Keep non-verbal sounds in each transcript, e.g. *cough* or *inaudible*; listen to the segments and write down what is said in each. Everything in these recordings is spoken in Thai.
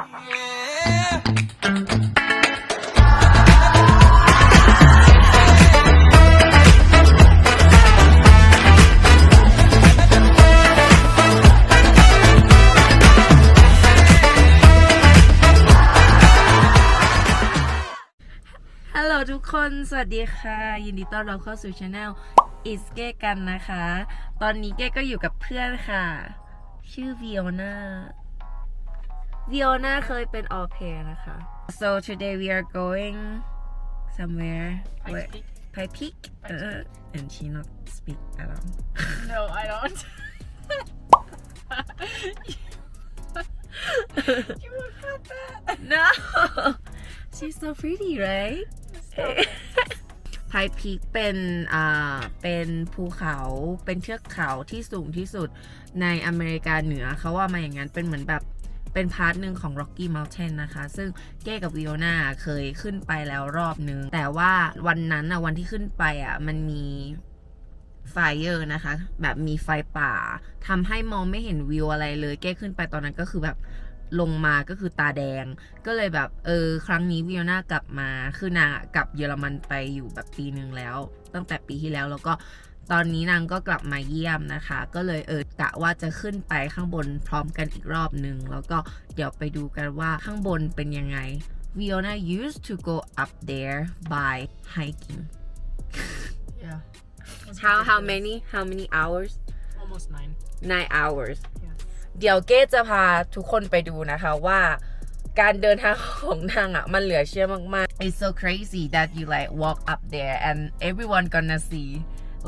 ฮัลโหลทุกคน สวัสดีค่ะ ยินดีต้อนรับเข้าสู่ช anel is เก้กันนะคะ ตอนนี้เก้ก็อยู่กับเพื่อนค่ะ ชื่อวิโอนา วิโอนาเคยเป็น au pair นะคะ so today we are going somewhere Pikes Peak? Pai Peak uh, and she not speak at all No, I don't. you would cut that. no she's so pretty right ไพพีคเป็นอ่าเป็นภูเขาเป็นเทือกเขาที่สูงที่สุดในอเมริกาเหนือเขาว่ามาอย่างนั้นเป็นเหมือนแบบ เป็นพาร์ทหนึ่งของ Rocky Mountain นะคะ ซึ่งเก้กับวิโอนาเคยขึ้นไปแล้วรอบนึง แต่ว่าวันนั้นอะวันที่ขึ้นไปอะมันมีไฟเออร์นะคะ แบบมีไฟป่าทำให้มองไม่เห็นวิวอะไรเลย เก้ขึ้นไปตอนนั้นก็คือแบบ ลงมาก็คือตาแดง ก็เลยแบบ เออ ครั้งนี้วิโอนากลับมา คือนางอะกลับเยอรมันไปอยู่แบบปีหนึ่งแล้ว ตั้งแต่ปีที่แล้วแล้วก็ตอนนี้นางก็กลับมาเยี่ยมนะคะ ก็เลยเออกะว่าจะขึ้นไปข้างบนพร้อมกันอีกรอบหนึ่งแล้วก็เดี๋ยวไปดูกันว่าข้างบนเป็นยังไง Viona used to go up there by hiking Yeah. how how many how many hours Almost nine. nine hours Yeah. เดี๋ยวเก้จะพาทุกคนไปดูนะคะว่าการเดินทางของนางอะ มันเหลือเชื่อมากๆ It's so crazy that you like walk up there and everyone gonna see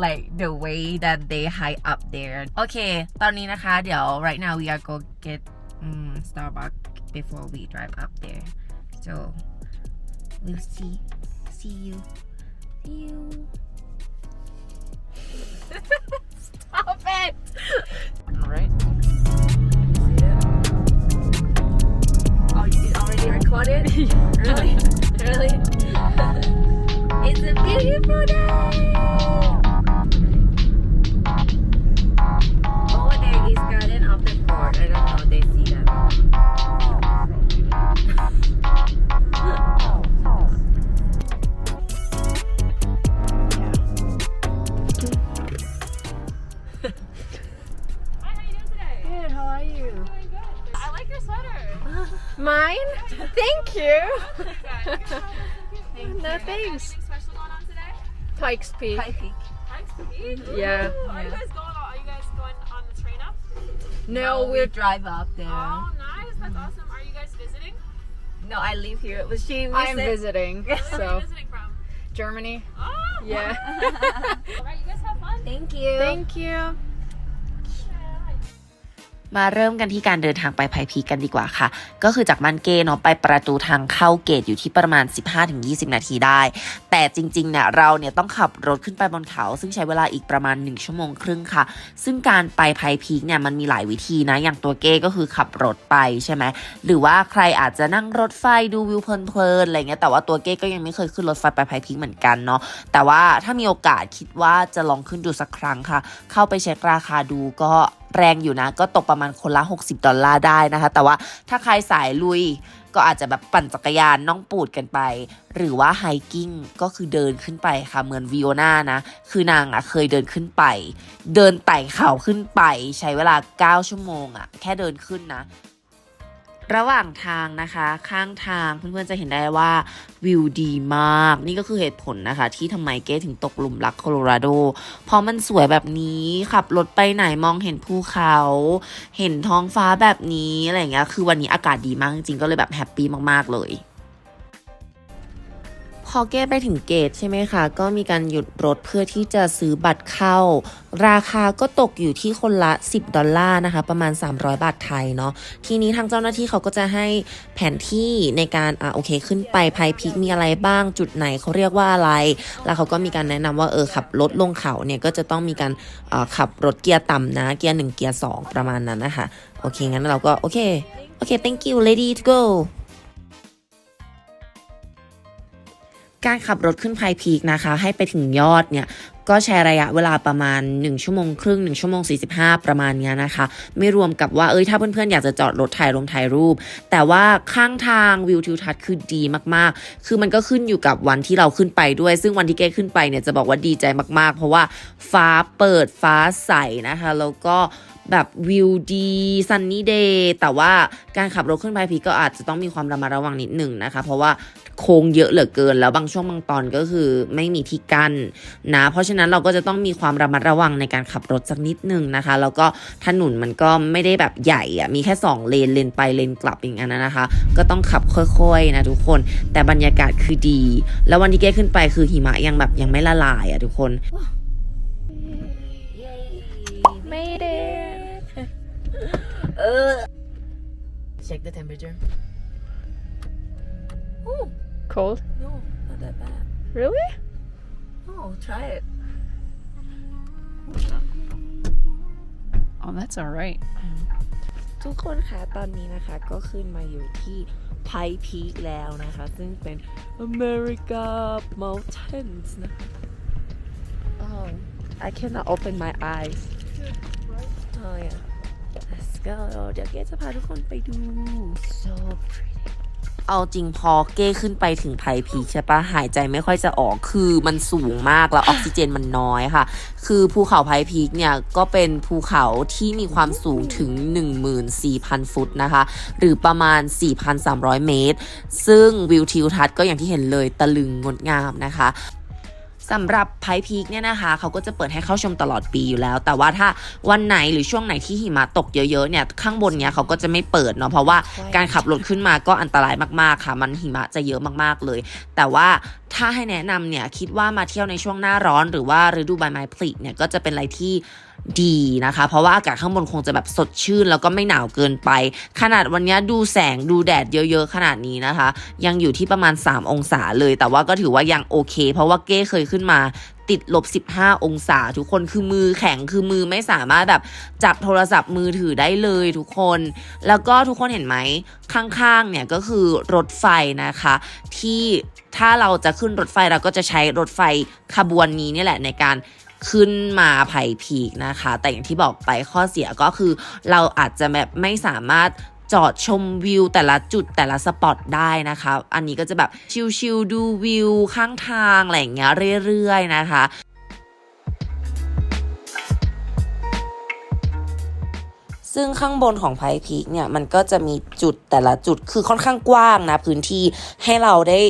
like the way that they hike up there โอเค ตอนนี้นะคะเดี๋ยว right now we are go get um, Starbucks before we drive up there so we'll see see you see you stop it already recorded? *laughs* really? really? *laughs* it's a beautiful day! Over there is Garden of the Fort. I don't know, if they see that. *laughs* Hi, how you doing today? Good, how are you? Doing good. I like your sweater. *sighs* Mine? Thank you. *laughs* Thank. No Got thanks. Anything special going on today? Pikes Peak. Peak. Pikes Peak? Yeah. Are you guys going? Are you guys going on the train up? No, we we're drive up there. Oh, nice. That's awesome. Are you guys visiting? No, I live here. Was she I'm visit? visiting. Where are you So visiting from? Germany. Oh. Yeah. *laughs* All right, you guys have fun. Thank you. Thank you. มาเริ่มกันที่การเดินทางไปไพพีกันดีกว่าค่ะ ก็คือจากมันเกเนาะไปประตูทางเข้าเกตอยู่ที่ประมาณ 15-20 นาทีได้ แต่จริงๆเนี่ยเราเนี่ยต้องขับรถขึ้นไปบนเขา ซึ่งใช้เวลาอีกประมาณ 1 ชั่วโมงครึ่งค่ะ ซึ่งการไปไพพีกเนี่ยมันมีหลายวิธีนะ อย่างตัวเก้ก็คือขับรถไปใช่ไหมหรือว่าใครอาจจะนั่งรถไฟดูวิวเพลินๆอะไรเงี้ยแต่ว่าตัวเก้ก็ยังไม่เคยขึ้นรถไฟไปไพพีกเหมือนกันเนาะแต่ว่าถ้ามีโอกาสคิดว่าจะลองขึ้นดูสักครั้งค่ะ เข้าไปเช็คราคาดูก็ แรงอยู่นะ ก็ตกประมาณคนละ 60 ดอลลาร์ได้นะคะ แต่ว่าถ้าใครสายลุยก็อาจจะแบบปั่นจักรยานน้องปูดกันไป หรือว่าไฮกิ้งก็คือเดินขึ้นไปค่ะเหมือนวิโอนานะ คือนางอะเคยเดินขึ้นไป เดินไต่เขาขึ้นไป ใช้เวลา 9 ชั่วโมงอะแค่เดินขึ้นนะ ระหว่างทางนะคะ ข้างทางเพื่อนๆจะเห็นได้ว่าวิวดีมาก นี่ก็คือเหตุผลนะคะ ที่ทำไมเก้ถึงตกหลุมรักโคโลราโด เพราะมันสวยแบบนี้ขับรถไปไหนมองเห็นภูเขา เห็นท้องฟ้าแบบนี้อะไรเงี้ยคือวันนี้อากาศดีมากจริงๆก็เลยแบบแฮปปี้มากๆเลย พอเก้ไปถึงเกตใช่ไหมคะ ก็มีการหยุดรถเพื่อที่จะซื้อบัตรเข้า ราคาก็ตกอยู่ที่คนละ 10 ดอลลาร์นะคะ ประมาณ 300 บาทไทยเนาะทีนี้ทางเจ้าหน้าที่เขาก็จะให้แผนที่ในการอ่าโอเคขึ้นไปไพพิกมีอะไรบ้างจุดไหนเขาเรียกว่าอะไร แล้วเขาก็มีการแนะนำว่าเออขับรถลงเขาเนี่ยก็จะต้องมีการอ่าขับรถเกียร์ต่ำนะเกียร์หนึ่งเกียร์สองประมาณนั้นนะคะโอเคงั้นเราก็โอเคโอเค thank you ready to go การขับรถขึ้นไพพีกนะคะ ให้ไปถึงยอดเนี่ยก็ใช้ระยะเวลาประมาณ 1 ชั่วโมงครึ่ง 1 ชั่วโมง 45 ประมาณเนี้ยนะคะ ไม่รวมกับว่าเอ้ยถ้าเพื่อนๆ อยากจะจอดรถถ่ายลงถ่ายรูป แต่ว่าข้างทางวิวทิวทัศน์คือดีมากๆ คือมันก็ขึ้นอยู่กับวันที่เราขึ้นไปด้วย ซึ่งวันที่เก้ขึ้นไปเนี่ยจะบอกว่าดีใจมากๆ เพราะว่าฟ้าเปิดฟ้าใสนะคะ แล้วก็แบบวิวดีซันนี่เดย์แต่ว่าการขับรถขึ้นไปพีก็อาจจะต้องมีความระมัดระวังนิดหนึ่งนะคะ เพราะว่า โค้งเยอะเหลือเกิน แล้วบางช่วงบางตอนก็คือไม่มีที่กั้นนะ เพราะฉะนั้นเราก็จะต้องมีความระมัดระวังในการขับรถสักนิดหนึ่งนะคะ แล้วก็ถนนมันก็ไม่ได้แบบใหญ่อะมีแค่ 2 เลนเลนไปเลนกลับอย่างนั้นนะคะ ก็ต้องขับค่อยๆนะทุกคน แต่บรรยากาศคือดี แล้ววันที่เก้ขึ้นไปคือหิมะยังแบบยังไม่ละลายอะทุกคน Made it. เออ check the temperature oh Cold. no not that bad Really? oh try it Oh, that's all right. ทุกคนคะตอนนี้นะคะก็ขึ้นมาอยู่ที่ไพพีคแล้วนะคะ ซึ่งเป็น America Mountains นะคะ Oh I cannot open my eyes Oh yeah Let's go เดี๋ยวเกจะพาทุกคนไปดู so pretty เอาจริงพอเก้ขึ้นไปถึงไพพีใช่ปะหายใจไม่ค่อยจะออกคือมันสูงมากแล้วออกซิเจนมันน้อยค่ะ คือภูเขาไพพีเนี่ยก็เป็นภูเขาที่มีความสูงถึง 14,000 ฟุตนะคะ หรือประมาณ 4,300 เมตร ซึ่งวิวทิวทัศน์ก็อย่างที่เห็นเลยตะลึงงดงามนะคะ สำหรับไพพีกเนี่ยนะคะ เขาก็จะเปิดให้เข้าชมตลอดปีอยู่แล้ว แต่ว่าถ้าวันไหนหรือช่วงไหนที่หิมะตกเยอะๆเนี่ยข้างบนเนี่ยเขาก็จะไม่เปิดเนาะเพราะว่าการขับรถขึ้นมาก็อันตรายมากๆค่ะ มันหิมะจะเยอะมากๆเลย แต่ว่าถ้าให้แนะนำเนี่ยคิดว่ามาเที่ยวในช่วงหน้าร้อน หรือว่าฤดูใบไม้ผลิเนี่ยก็จะเป็นอะไรที่ดีนะคะ เพราะว่าอากาศข้างบนคงจะแบบสดชื่น แล้วก็ไม่หนาวเกินไป ขนาดวันนี้ดูแสงดูแดดเยอะๆ ขนาดนี้นะคะ ยังอยู่ที่ประมาณ 3 องศาเลย แต่ว่าก็ถือว่ายังโอเค เพราะว่าเก้เคยขึ้นมาติดลบ 15 องศา ทุกคนคือมือแข็งคือมือไม่สามารถแบบจับโทรศัพท์มือถือได้เลยทุกคน แล้วก็ทุกคนเห็นไหมข้างๆเนี่ยก็คือรถไฟนะคะ ที่ถ้าเราจะขึ้นรถไฟเราก็จะใช้รถไฟขบวนนี้นี่แหละในการ ขึ้นมาไผ่พีกนะคะ แต่อย่างที่บอกไปข้อเสียก็คือ เราอาจจะแบบไม่สามารถจอดชมวิวแต่ละจุดแต่ละสปอตได้นะคะ อันนี้ก็จะแบบชิลๆดูวิวข้างทางอะไรอย่างเงี้ยเรื่อยๆนะคะซึ่งข้างบนของไพพีคเนี่ยมันก็จะมีจุดแต่ละจุดคือค่อนข้างกว้างนะพื้นที่ให้เราได้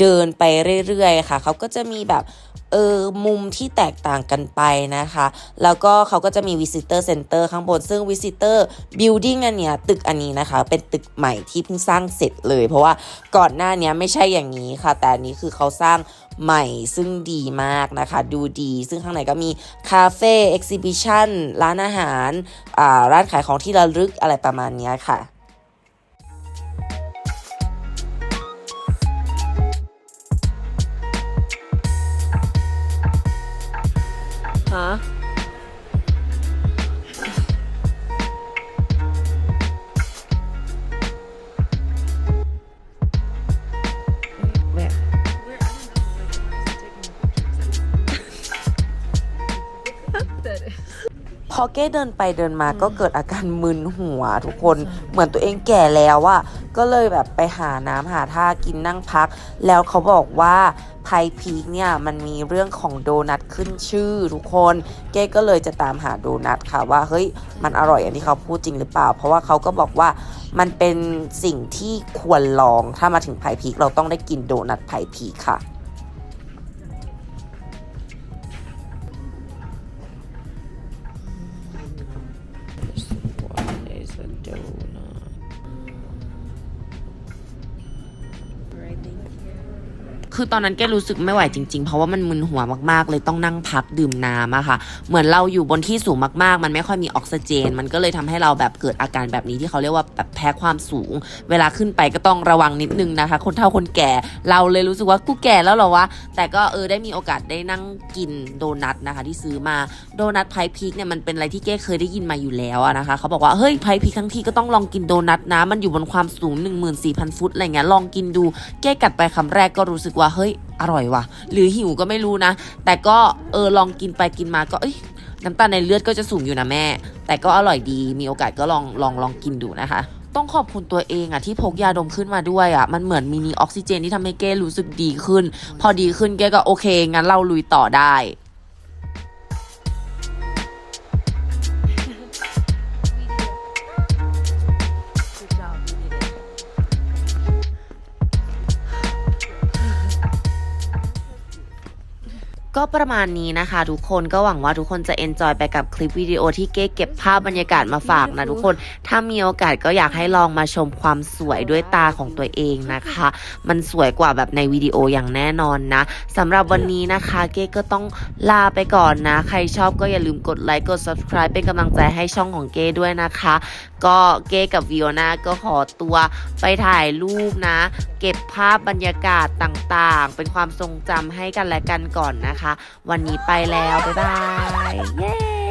เดินไปเรื่อยๆค่ะ เขาก็จะมีแบบ เออมุมที่แตกต่างกันไปนะคะ แล้วก็เขาก็จะมี visitor center ข้างบน ซึ่ง visitor building อันเนี้ยตึกอันนี้นะคะ เป็นตึกใหม่ที่เพิ่งสร้างเสร็จเลย เพราะว่าก่อนหน้านี้ไม่ใช่อย่างนี้ค่ะ แต่อันนี้คือเขาสร้างใหม่ซึ่งดีมากนะคะ ดูดี ซึ่งข้างในก็มีคาเฟ่เอ็กซิบิชันร้านอาหาร ร้านขายของที่ระลึกอะไรประมาณนี้ค่ะ ฮะพอเก้เดินไปเดินมาก็เกิดอาการมึนหัวทุกคน เหมือนตัวเองแก่แล้วอะ ก็เลยแบบไปหาน้ำหาท่ากินนั่งพัก แล้วเขาบอกว่าไพพีคเนี่ยมันมีเรื่องของโดนัทขึ้นชื่อทุกคน เก้ก็เลยจะตามหาโดนัทค่ะว่าเฮ้ยมันอร่อยอย่างที่เขาพูดจริงหรือเปล่า เพราะว่าเขาก็บอกว่ามันเป็นสิ่งที่ควรลองถ้ามาถึงไพพีคเราต้องได้กินโดนัทไพพีคค่ะ คือตอนนั้นแกรู้สึกไม่ไหวจริงๆ เพราะว่ามันมึนหัวมากๆ เลยต้องนั่งพักดื่มน้ำอะค่ะ เหมือนเราอยู่บนที่สูงมากๆ มันไม่ค่อยมีออกซิเจน มันก็เลยทำให้เราแบบเกิดอาการแบบนี้ที่เขาเรียกว่าแบบแพ้ความสูง เวลาขึ้นไปก็ต้องระวังนิดนึงนะคะ คนเฒ่าคนแก่เราเลยรู้สึกว่ากูแก่แล้วเหรอวะ แต่ก็เออได้มีโอกาสได้นั่งกินโดนัทนะคะที่ซื้อมา โดนัทไพพีกเนี่ยมันเป็นอะไรที่เก้เคยได้ยินมาอยู่แล้วอะนะคะ เขาบอกว่าเฮ้ยไพพีกทั้งทีก็ต้องลองกินโดนัทนะ มันอยู่บนความสูง 14,000 ฟุตอะไรเงี้ย ลองกินดูเก้กัดไปคำแรกก็รู้สึกว่าเฮ้ยอร่อยว่ะ หรือหิวก็ไม่รู้นะ แต่ก็เออลองกินไปกินมาก็เอ้ยน้ำตาลในเลือดก็จะสูงอยู่นะแม่ แต่ก็อร่อยดี มีโอกาสก็ลองลองลองกินดูนะคะ ต้องขอบคุณตัวเองอะที่พกยาดมขึ้นมาด้วยอะมันเหมือนมินิออกซิเจนที่ทำให้เก้รู้สึกดีขึ้น พอดีขึ้นเก้ก็โอเค งั้นเราลุยต่อได้ ก็ประมาณนี้นะคะ ทุกคนก็หวังว่าทุกคนจะเอนจอยไปกับคลิปวิดีโอที่เก๊เก็บภาพบรรยากาศมาฝากนะทุกคน ถ้ามีโอกาสก็อยากให้ลองมาชมความสวยด้วยตาของตัวเองนะคะ มันสวยกว่าแบบในวิดีโออย่างแน่นอนนะสำหรับวันนี้นะคะเก๊ก็ต้องลาไปก่อนนะ ใครชอบก็อย่าลืมกดไลค์กด subscribe เป็นกำลังใจให้ช่องของเก้ด้วยนะคะ ก็เก้กับวิโอนาก็ขอตัวไปถ่ายรูปนะ เก็บภาพบรรยากาศต่างๆ เป็นความทรงจำให้กันและกันก่อนนะคะนะคะ วันนี้ไปแล้ว บ๊ายบาย เย้